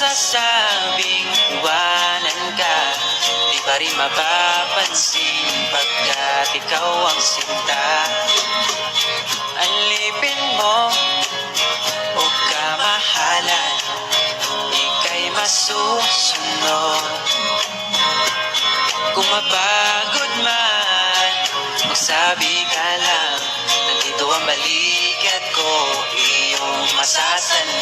Ang nagsasabing iwanan ka. Di pa rin mapapansin Pagkat ikaw ang sinta. Alipin mo o kamahalan Ika'y masusunod. Kung mapagod man Magsabi ka lang. Nandito ang balikat ko Iyong masasanay